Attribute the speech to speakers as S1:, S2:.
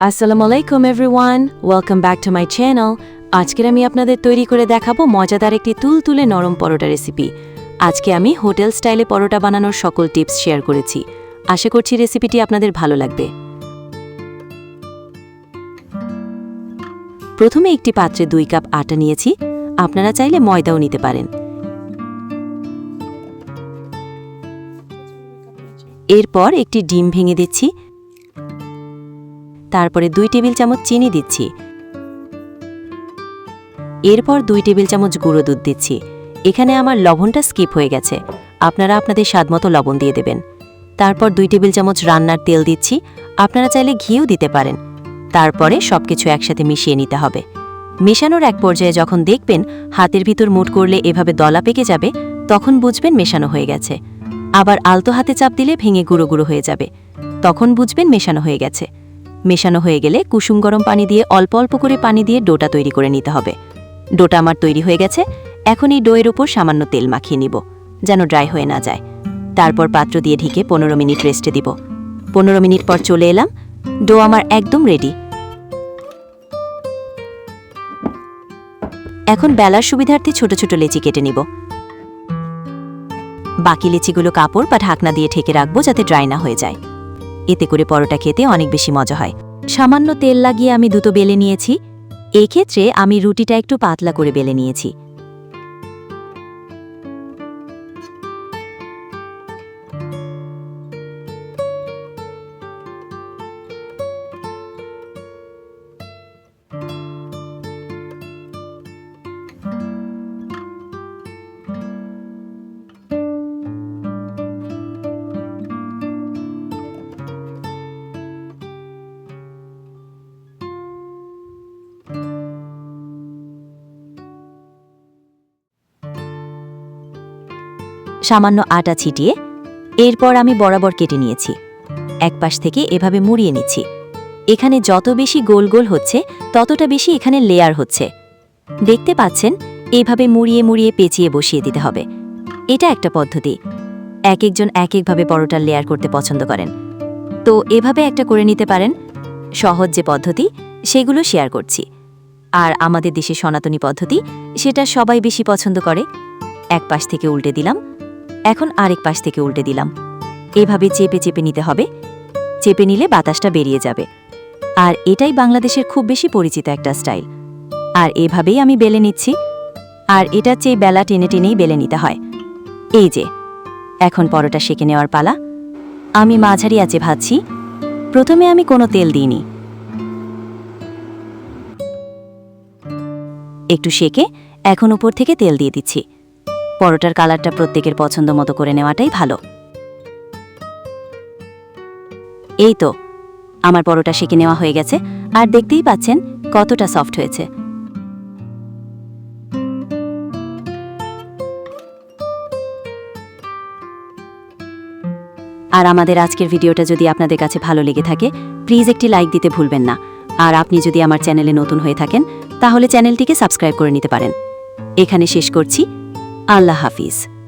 S1: আসসালামু আলাইকুম everyone welcome back to my channel আজকের আমি আপনাদের তৈরি করে দেখাবো মজাদার একটি তুলতুলে নরম পরোটা রেসিপি আজকে আমি হোটেল স্টাইলে পরোটা বানানোর সকল টিপস শেয়ার করেছি। আশা করছি রেসিপিটি আপনাদের ভালো লাগবে। প্রথমে একটি পাত্রে দুই কাপ আটা নিয়েছি। আপনারা চাইলে ময়দাও নিতে পারেন। এরপর একটি ডিম ভেঙে দিচ্ছি। তারপরে দুই টেবিল চামচ চিনি দিচ্ছি। এরপর দুই টেবিল চামচ গুঁড়ো দুধ দিচ্ছি। এখানে আমার লবণটা স্কিপ হয়ে গেছে। আপনারা আপনাদের স্বাদমতো লবণ দিয়ে দেবেন। তারপর দুই টেবিল চামচ রান্নার তেল দিচ্ছি। আপনারা চাইলে ঘিও দিতে পারেন। তারপরে সবকিছু একসাথে মিশিয়ে নিতে হবে। মেশানোর এক পর্যায়ে যখন দেখবেন হাতের ভিতর মুট করলে এভাবে দলা পেকে যাবে, তখন বুঝবেন মেশানো হয়ে গেছে। আবার আলতো হাতে চাপ দিলে ভেঙে গুঁড়ো গুঁড়ো হয়ে যাবে। তখন বুঝবেন মেশানো হয়ে গেছে। মেশানো হয়ে গেলে কুসুম গরম পানি দিয়ে অল্প অল্প করে পানি দিয়ে ডোটা তৈরি করে নিতে হবে। ডোটা আমার তৈরি হয়ে গেছে, এখন এই ডোয়ের ওপর সামান্য তেল মাখিয়ে নিব, যেন ড্রাই হয়ে না যায়। তারপর পাত্র দিয়ে ঢেকে পনেরো মিনিট রেস্টে দিব। পনেরো মিনিট পর চলে এলাম, ডো আমার একদম রেডি। এখন বেলার সুবিধার্থে ছোট ছোট লেচি কেটে নিব। বাকি লেচিগুলো কাপড় বা ঢাকনা দিয়ে ঢেকে রাখব যাতে ড্রাই না হয়ে যায়। এতে করে পরোটা খেতে অনেক বেশি মজা হয়। সামান্য তেল লাগিয়ে আমি দুটো বেলে নিয়েছি। এক্ষেত্রে আমি রুটিটা একটু পাতলা করে বেলে নিয়েছি। সামান্য আটা ছিটিয়ে এরপর আমি বরাবর কেটে নিয়েছি। এক পাশ থেকে এভাবে মুড়িয়ে নিচ্ছি। এখানে যত বেশি গোল গোল হচ্ছে, ততটা বেশি এখানে লেয়ার হচ্ছে। দেখতে পাচ্ছেন, এভাবে মুড়িয়ে মুড়িয়ে পেঁচিয়ে বসিয়ে দিতে হবে। এটা একটা পদ্ধতি। এক একজন এক একভাবে পরোটার লেয়ার করতে পছন্দ করেন। তো এভাবে একটা করে নিতে পারেন। সহজ যে পদ্ধতি, সেগুলো শেয়ার করছি। আর আমাদের দেশে সনাতনী পদ্ধতি, সেটা সবাই বেশি পছন্দ করে। এক পাশ থেকে উল্টে দিলাম। এখন আরেক পাশ থেকে উল্টে দিলাম। এভাবে চেপে চেপে নিতে হবে। চেপে নিলে বাতাসটা বেরিয়ে যাবে। আর এটাই বাংলাদেশের খুব বেশি পরিচিত একটা স্টাইল। আর এভাবেই আমি বেলে নিচ্ছি। আর এটার চেয়ে বেলা টেনে টেনেই বেলে নিতে হয়। এই যে, এখন পরোটা সেঁকে নেওয়ার পালা। আমি মাঝারি আঁচে ভাজছি। প্রথমে আমি কোনো তেল দিইনি। একটু সেকে এখন উপর থেকে তেল দিয়ে দিচ্ছি। পরোটার কালারটা প্রত্যেকের পছন্দ মতো করে নেওয়াটাই ভালো। এই তো, আমার পরোটা সেঁকে নেওয়া হয়ে গেছে, আর দেখতেই পাচ্ছেন কতটা সফট হয়েছে। আর আমাদের আজকের ভিডিওটা যদি আপনাদের কাছে ভালো লেগে থাকে, প্লিজ একটি লাইক দিতে ভুলবেন না। আর আপনি যদি আমার চ্যানেলে নতুন হয়ে থাকেন, তাহলে চ্যানেলটিকে সাবস্ক্রাইব করে নিতে পারেন। এখানে শেষ করছি। আল্লাহ হাফিজ।